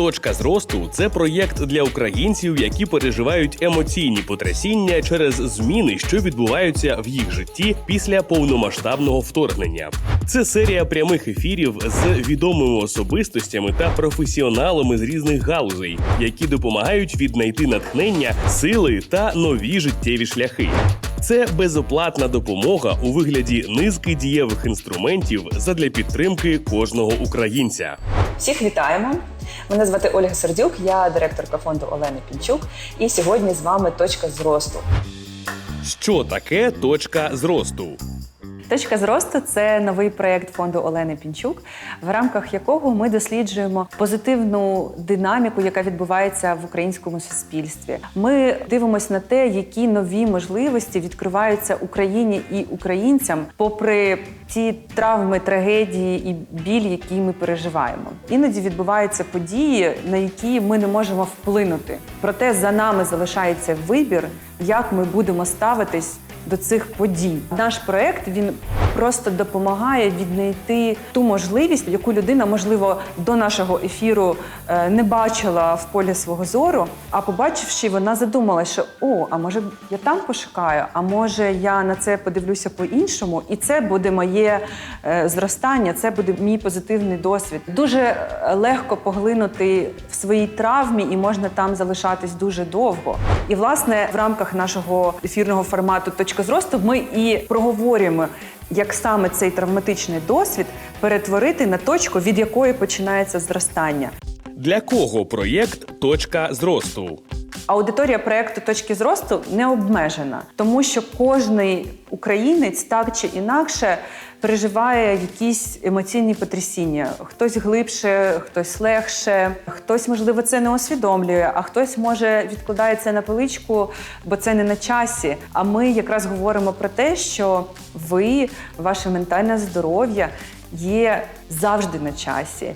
Точка зросту це проєкт для українців, які переживають емоційні потрясіння через зміни, що відбуваються в їх житті після повномасштабного вторгнення. Це серія прямих ефірів з відомими особистостями та професіоналами з різних галузей, які допомагають віднайти натхнення, сили та нові життєві шляхи. Це безоплатна допомога у вигляді низки дієвих інструментів задля підтримки кожного українця. Всіх вітаємо! Мене звати Ольга Сердюк, я директорка фонду Олени Пінчук. І сьогодні з вами точка зросту. Що таке точка зросту? Точка зросту це новий проєкт фонду Олени Пінчук, в рамках якого ми досліджуємо позитивну динаміку, яка відбувається в українському суспільстві. Ми дивимося на те, які нові можливості відкриваються Україні і українцям, попри ті травми, трагедії і біль, які ми переживаємо. Іноді відбуваються події, на які ми не можемо вплинути. Проте за нами залишається вибір, як ми будемо ставитись до цих подій. Наш проект він просто допомагає віднайти ту можливість, яку людина, можливо, до нашого ефіру е, не бачила в полі свого зору. А побачивши, вона задумалася, що о, а може я там пошукаю, а може я на це подивлюся по-іншому, і це буде моє е, зростання, це буде мій позитивний досвід. Дуже е, легко поглинути в своїй травмі, і можна там залишатись дуже довго. І власне в рамках нашого ефірного формату Точка зросту ми і проговорюємо, як саме цей травматичний досвід перетворити на точку, від якої починається зростання. Для кого проєкт Точка зросту? Аудиторія проекту точки зросту не обмежена, тому що кожний українець так чи інакше переживає якісь емоційні потрясіння. Хтось глибше, хтось легше, хтось, можливо, це не усвідомлює, а хтось може відкладає це на поличку, бо це не на часі. А ми якраз говоримо про те, що ви, ваше ментальне здоров'я є завжди на часі,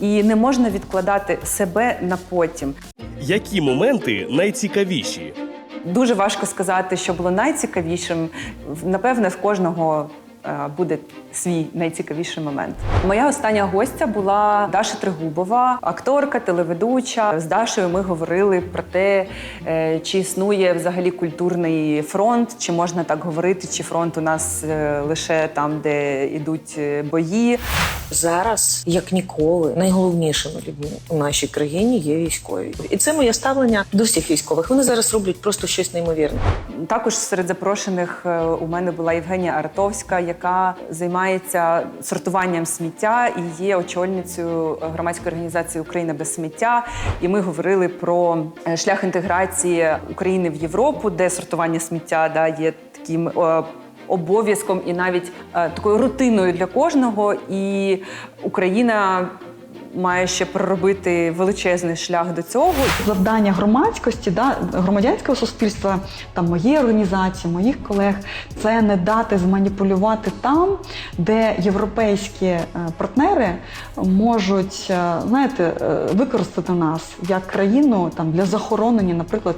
і не можна відкладати себе на потім. Які моменти найцікавіші? Дуже важко сказати, що було найцікавішим. Напевне, в кожного е, буде свій найцікавіший момент. Моя остання гостя була Даша Тригубова, акторка, телеведуча. З Дашою ми говорили про те, е, чи існує взагалі культурний фронт, чи можна так говорити, чи фронт у нас е, лише там, де йдуть бої. Зараз, як ніколи, найголовнішими людьми у нашій країні є військові, і це моє ставлення до всіх військових. Вони зараз роблять просто щось неймовірне. Також серед запрошених е, у мене була Євгенія Артовська, яка займається сортуванням сміття і є очільницею громадської організації Україна без сміття. І ми говорили про е, шлях інтеграції України в Європу, де сортування сміття да, є таким. Обов'язком і навіть е, такою рутиною для кожного, і Україна має ще проробити величезний шлях до цього. завдання громадськості, да, громадянського суспільства, там моєї організації, моїх колег, це не дати зманіпулювати там, де європейські е, партнери можуть е, знаєте, е, використати нас як країну там для захоронення, наприклад,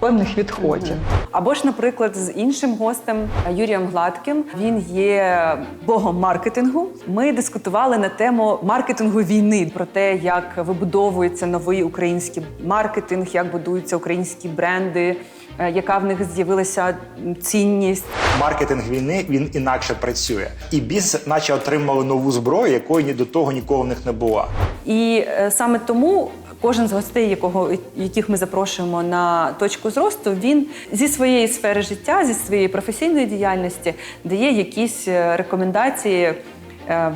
певних відходів. Або ж, наприклад, з іншим гостем Юрієм Гладким. Він є богом маркетингу. Ми дискутували на тему маркетингу війни, про те, як вибудовується новий український маркетинг, як будуються українські бренди, е, яка в них з'явилася цінність. маркетинг війни він інакше працює. І бізнес, наче отримали нову зброю, якої ні до того ніколи в них не було. І е, саме тому кожен з гостей, якого яких ми запрошуємо на точку зросту, він зі своєї сфери життя, зі своєї професійної діяльності дає якісь е, рекомендації,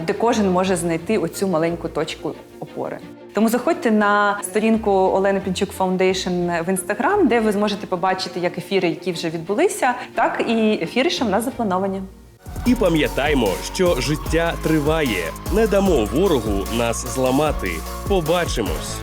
де кожен може знайти оцю маленьку точку опори. Тому заходьте на сторінку Олени Пінчук Фаундейшн в інстаграм, де ви зможете побачити як ефіри, які вже відбулися, так і ефіри, що в нас заплановані. І пам'ятаймо, що життя триває. Не дамо ворогу нас зламати. Побачимось.